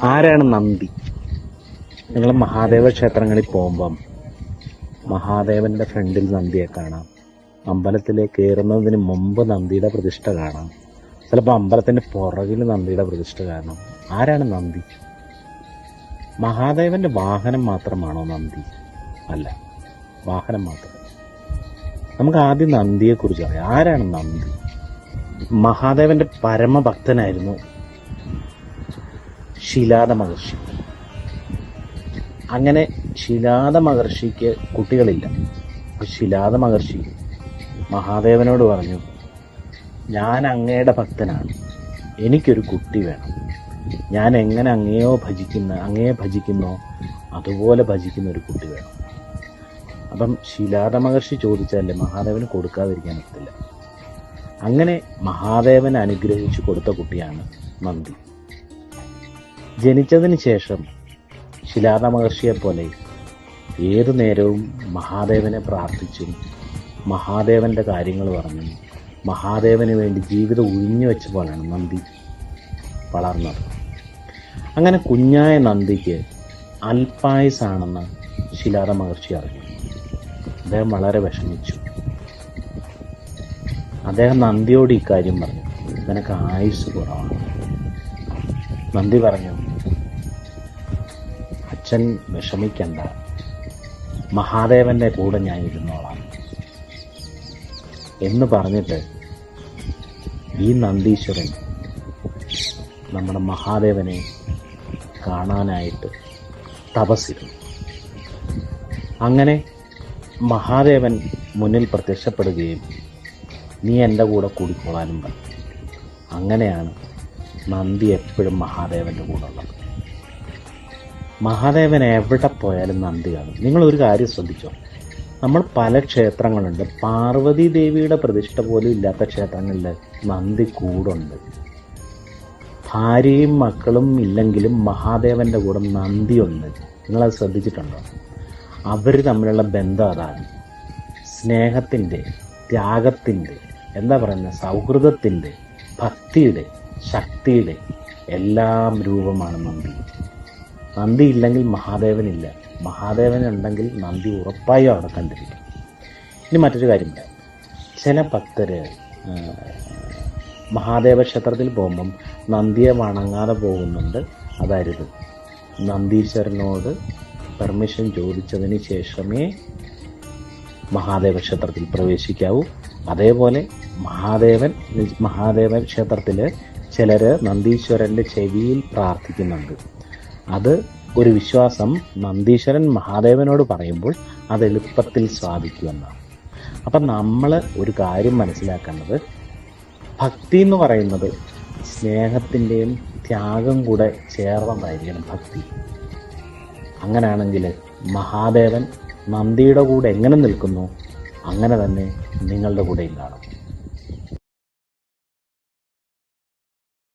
ആരാണ് നന്ദി നിങ്ങൾ മഹാദേവ ക്ഷേത്രങ്ങളിൽ പോകുമ്പം മഹാദേവന്റെ ഫ്രണ്ടിൽ നന്ദിയെ കാണാം. അമ്പലത്തിലെ കയറുന്നതിന് മുമ്പ് നന്ദിയുടെ പ്രതിഷ്ഠ കാണാം. ചിലപ്പോൾ അമ്പലത്തിന്റെ പുറകിൽ നന്ദിയുടെ പ്രതിഷ്ഠ കാണാം. ആരാണ് നന്ദി മഹാദേവന്റെ വാഹനം മാത്രമാണോ നന്ദി അല്ല വാഹനം മാത്രം. നമുക്ക് ആദ്യം നന്ദിയെ കുറിച്ച് അറിയാം ആരാണ് നന്ദി മഹാദേവന്റെ പരമഭക്തനായിരുന്നു ശിലാദ മഹർഷി അങ്ങനെ ശിലാദ മഹർഷിക്ക് കുട്ടികളില്ല. ശിലാദ മഹർഷി മഹാദേവനോട് പറഞ്ഞു ഞാൻ അങ്ങയുടെ ഭക്തനാണ്. എനിക്കൊരു കുട്ടി വേണം. ഞാൻ എങ്ങനെ അങ്ങയോ ഭജിക്കുന്ന അങ്ങയെ ഭജിക്കുന്നോ അതുപോലെ ഭജിക്കുന്ന ഒരു കുട്ടി വേണം. അപ്പം ശിലാദ മഹർഷി ചോദിച്ചാലേ മഹാദേവന് കൊടുക്കാതിരിക്കാൻ പറ്റില്ല അങ്ങനെ മഹാദേവൻ അനുഗ്രഹിച്ചു കൊടുത്ത കുട്ടിയാണ് നന്ദി ജനിച്ചതിന് ശേഷം ശിലാദ മഹർഷിയെ പോലെ ഏതു നേരവും മഹാദേവനെ പ്രാർത്ഥിച്ചും മഹാദേവന്റെ കാര്യങ്ങൾ പറഞ്ഞും മഹാദേവന് വേണ്ടി ജീവിതം ഉഴിഞ്ഞു വെച്ച പോലെയാണ് നന്ദി വളർന്നത്. അങ്ങനെ കുഞ്ഞായ നന്ദിക്ക് അൽപായുസാണെന്ന് ശിലാദ മഹർഷി അറിഞ്ഞു. അദ്ദേഹം വളരെ വിഷമിച്ചു. അദ്ദേഹം നന്ദിയോട് ഇക്കാര്യം പറഞ്ഞു. നിനക്ക് ആയുസ് കുറവാണ്. നന്ദി പറഞ്ഞു. അച്ഛൻ വിഷമിക്കണ്ട. മഹാദേവന്റെ കൂടെ ഞാൻ ഇരുന്നോളാം. എന്ന് പറഞ്ഞിട്ട് ഈ നന്ദീശ്വരൻ നമ്മുടെ മഹാദേവനെ കാണാനായിട്ട് തപസ്സിരുന്നു. അങ്ങനെ മഹാദേവൻ മുന്നിൽ പ്രത്യക്ഷപ്പെടുകയും നീ എന്റെ കൂടെ കൂടിക്കൊള്ളാനും പറഞ്ഞു. അങ്ങനെയാണ് നന്ദി എപ്പോഴും മഹാദേവന്റെ കൂടെ ഉള്ളത്. മഹാദേവൻ എവിടെ പോയാലും നന്ദി കാണും. നിങ്ങൾ ഒരു കാര്യം ശ്രദ്ധിച്ചോ? നമ്മൾ പല ക്ഷേത്രങ്ങളുണ്ട്. പാർവതി ദേവിയുടെ പ്രതിഷ്ഠ പോലും ഇല്ലാത്ത ക്ഷേത്രങ്ങളിൽ നന്ദി കൂടുണ്ട്. ഭാര്യയും മക്കളും ഇല്ലെങ്കിലും മഹാദേവന്റെ കൂടെ നന്ദിയുണ്ട്. നിങ്ങളത് ശ്രദ്ധിച്ചിട്ടുണ്ടോ? അവർ തമ്മിലുള്ള ബന്ധം അതാണ്. സ്നേഹത്തിന്റെ ത്യാഗത്തിന്റെ എന്താ പറയുന്നത്? സൗഹൃദത്തിന്റെ ഭക്തിയുടെ ശക്തിയുടെ എല്ലാം രൂപമാണ് നന്ദി. നന്ദി ഇല്ലെങ്കിൽ മഹാദേവനില്ല. മഹാദേവൻ ഉണ്ടെങ്കിൽ നന്ദി ഉറപ്പായും അവിടെ കണ്ടിരിക്കും. ഇനി മറ്റൊരു കാര്യമില്ല ചില ഭക്തര് മഹാദേവ ക്ഷേത്രത്തിൽ പോകുമ്പം നന്ദിയെ വണങ്ങാതെ പോകുന്നുണ്ട്. അതരുത് നന്ദീശ്വരനോട് പെർമിഷൻ ചോദിച്ചതിന് ശേഷമേ മഹാദേവ ക്ഷേത്രത്തിൽ പ്രവേശിക്കാവൂ. അതേപോലെ മഹാദേവൻ മഹാദേവ ക്ഷേത്രത്തിൽ ചിലർ നന്ദീശ്വരന്റെ ചെവിയിൽ പ്രാർത്ഥിക്കുന്നുണ്ട്. അത് ഒരു വിശ്വാസം നന്ദീശ്വരൻ മഹാദേവനോട് പറയുമ്പോൾ അത് എളുപ്പത്തിൽ സാധിക്കുമെന്നാണ് അപ്പം നമ്മൾ ഒരു കാര്യം മനസ്സിലാക്കേണ്ടത് ഭക്തി എന്ന് പറയുന്നത് സ്നേഹത്തിന്റെയും ത്യാഗം കൂടെ ചേർന്നതായിരിക്കണം ഭക്തി. അങ്ങനെയാണെങ്കിൽ മഹാദേവൻ നന്ദിയുടെ കൂടെ എങ്ങനെ നിൽക്കുന്നു? അങ്ങനെ തന്നെ നിങ്ങളുടെ കൂടെയും കാണും.